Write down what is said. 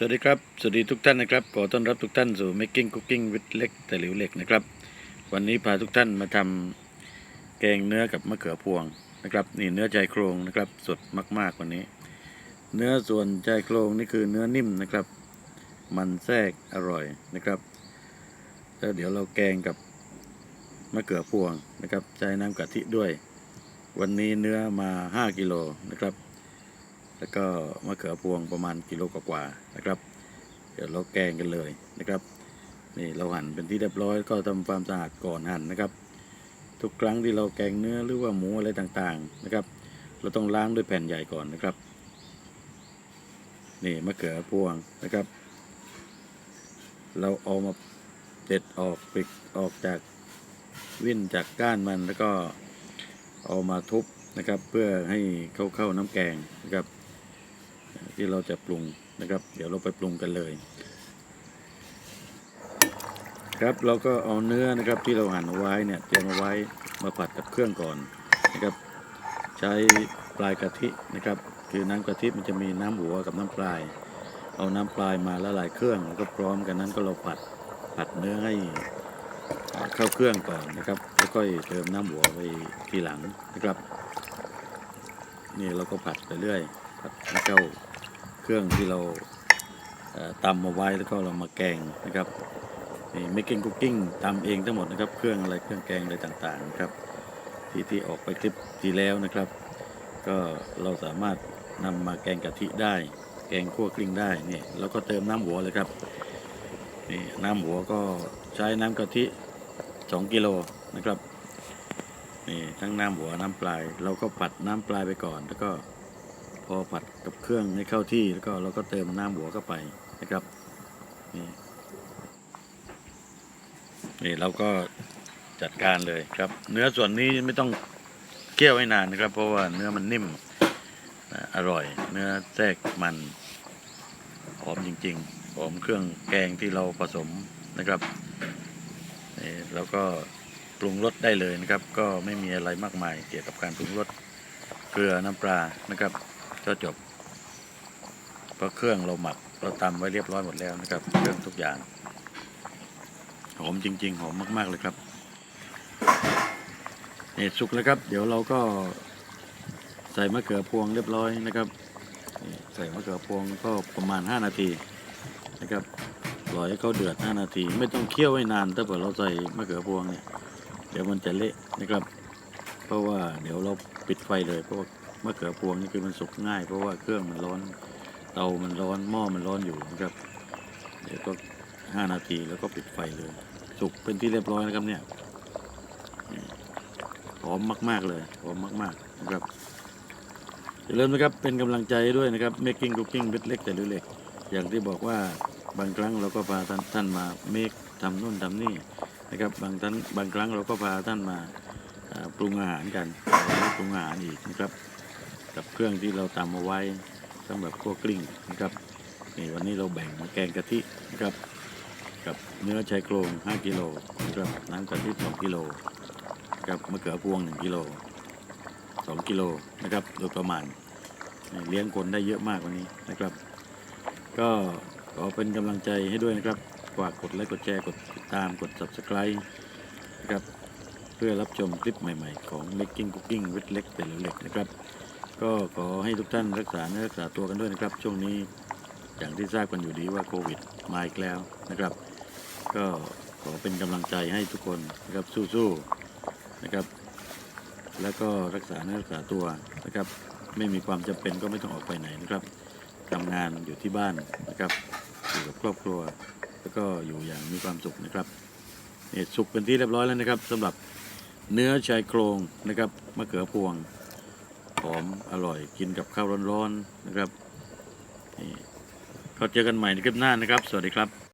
สวัสดีครับ สวัสดีทุกท่านนะครับ ขอต้อนรับทุกท่านสู่ Making Cooking with เล็กแต่หลิวเล็กนะครับ วันนี้พาทุกท่านมาทำแกงเนื้อกับมะเขือพวงนะครับ นี่เนื้อใจโครงนะครับ สดมากๆวันนี้ เนื้อส่วนใจโครงนี่คือเนื้อนิ่มนะครับ มันแทรกอร่อยนะครับแล้วเดี๋ยวเราแกงกับมะเขือพวงนะครับ ใช้น้ำกะทิด้วย วันนี้เนื้อมา 5กิโลนะครับ แล้วก็มะเขือพวงประมาณกิโลกว่าๆนะครับ เดี๋ยวเราแกงกันเลยนะครับ นี่เราหั่นเป็นที่เรียบร้อยก็ทำความสะอาดก่อนหั่นนะครับ ทุกครั้งที่เราแกงเนื้อหรือว่าหมูอะไรต่างๆนะครับ เราต้องล้างด้วยแผ่นใหญ่ก่อนนะครับ นี่มะเขือพวงนะครับ เราเอามาเด็ดออกปิกออกจากวิ่นจากก้านมันแล้วก็เอามาทุบนะครับ เพื่อให้เข้าเข้าน้ำแกงนะครับ ที่เราจะปรุงนะครับ เดี๋ยวเราไปปรุงกันเลย ครับเราก็เอาเนื้อนะครับที่เราหั่นเอาไว้เนี่ยเตรียมเอาไว้มาผัดกับเครื่องก่อนนะครับ ใช้ปลายกะทินะครับ คือน้ำกะทิมันจะมีน้ำหัวกับน้ำปลาย เอาน้ำปลายมาละลายเครื่องแล้วก็พร้อมกันนั้นก็เราผัดผัดเนื้อให้เข้าเครื่องก่อนนะครับแล้วก็เติมน้ำหัวไปทีหลังนะครับ นี่เราก็ผัดไปเรื่อยผัดให้เข้า เครื่องที่เราตำมาไว้แล้วก็เรามาแกงนะครับนี่ making cooking ตำเองทั้งหมดนะครับ เครื่องอะไรเครื่องแกงอะไรต่างๆนะครับ ที่ที่ออกไปคลิปที่แล้วนะครับ ก็เราสามารถนำมาแกงกะทิได้ แกงคั่วกลิ้งได้นี่แล้วก็เติมน้ำหัวเลยครับนี่น้ำหัวก็ใช้น้ำกะทิ 2 กิโลนะครับนี่ทั้งน้ำหัวน้ำปลาย เราก็ผัดน้ำปลายไปก่อนแล้วก็ พอผัดกับเครื่องให้เข้าที่แล้วก็เราก็เติมน้ำหัวเข้าไปนะครับนี่นี่เราก็จัดการเลยครับ เนื้อส่วนนี้ไม่ต้องเคี่ยวให้นานนะครับ เพราะว่าเนื้อมันนิ่มอร่อย เนื้อแทรกมันหอมจริงๆหอมเครื่องแกงที่เราผสมนะครับนี่แล้วก็ปรุงรสได้เลยนะครับ ก็ไม่มีอะไรมากมายเกี่ยวกับการปรุงรสเกลือน้ำปลานะครับ ก็จบเพราะเครื่องเราหมักเราตำไว้เรียบร้อยหมดแล้วนะครับ เครื่องทุกอย่าง หอมจริง ๆ หอมมาก ๆ เลยครับนี่สุกแล้วครับ เดี๋ยวเราก็ใส่มะเขือพวงเรียบร้อยนะครับ ใส่มะเขือพวงก็ประมาณ 5 นาทีนะครับปล่อยให้เขาเดือด 5 นาที ไม่ต้องเคี่ยวให้นาน ถ้าเผื่เราใส่มะเขือพวงเนี่ย เดี๋ยวมันจะเละนะครับ เพราะว่าเดี๋ยวเราปิดไฟเลยเพราะว่า มะเขือพวงนี่คือมันสุกง่าย เพราะว่าเครื่องมันร้อนเตามันร้อนหม้อมันร้อนอยู่นะครับ เดี๋ยวก็ห้านาทีแล้วก็ปิดไฟเลยสุกเป็นที่เรียบร้อยนะครับเนี่ยหอมมาก ๆเลยหอมมาก ๆ นะครับอย่าลืมนะครับเป็นกำลังใจด้วยนะครับ making cooking เล็กเล็กแต่เล็กอย่างที่บอกว่าบางครั้งเราก็พาท่านท่านมา make ทำนู่นทำนี่นะครับ บางท่านบางครั้งเราก็พาท่านมาปรุงอาหารกันปรุงอาหารอีกนะครับ กับเครื่องที่เราตำเอาไว้ทั้งแบบคั่วกลิ้งนะครับนี่วันนี้เราแบ่งมาแกงกะทินะครับ กับเนื้อชายโครง 5กิโลนะครับน้ำกะทิ2กิโลกับมะเขือพวง 1กิโล2กิโลนะครับโดยประมาณนะเลี้ยงคนได้เยอะมากวันนี้นะครับ ก็ขอเป็นกำลังใจให้ด้วยนะครับฝากกดไลค์กดแชร์กดติดตามกด subscribe นะครับเพื่อรับชมคลิปใหม่ ๆ ของ Making Cooking with เล็กแต่เหลวเล็กนะครับ ก็ขอให้ทุกท่านรักษาเนื้อรักษาตัวกันด้วยนะครับ ช่วงนี้อย่างที่ทราบกันอยู่ดีว่าโควิดมาอีกแล้วนะครับ ก็ขอเป็นกำลังใจให้ทุกคนนะครับสู้ๆนะครับ แล้วก็รักษาเนื้อรักษาตัวนะครับ ไม่มีความจำเป็นก็ไม่ต้องออกไปไหนนะครับทำงานอยู่ที่บ้านนะครับอยู่กับครอบครัว แล้วก็อยู่อย่างมีความสุขนะครับเนี่สุกเป็นที่เรียบร้อยแล้วนะครับสำหรับเนื้อชายโครงนะครับมะเขือพวง หอมอร่อยกินกับข้าวร้อนๆนะครับนี่เราเจอกันใหม่ในคลิปหน้านะครับ สวัสดีครับ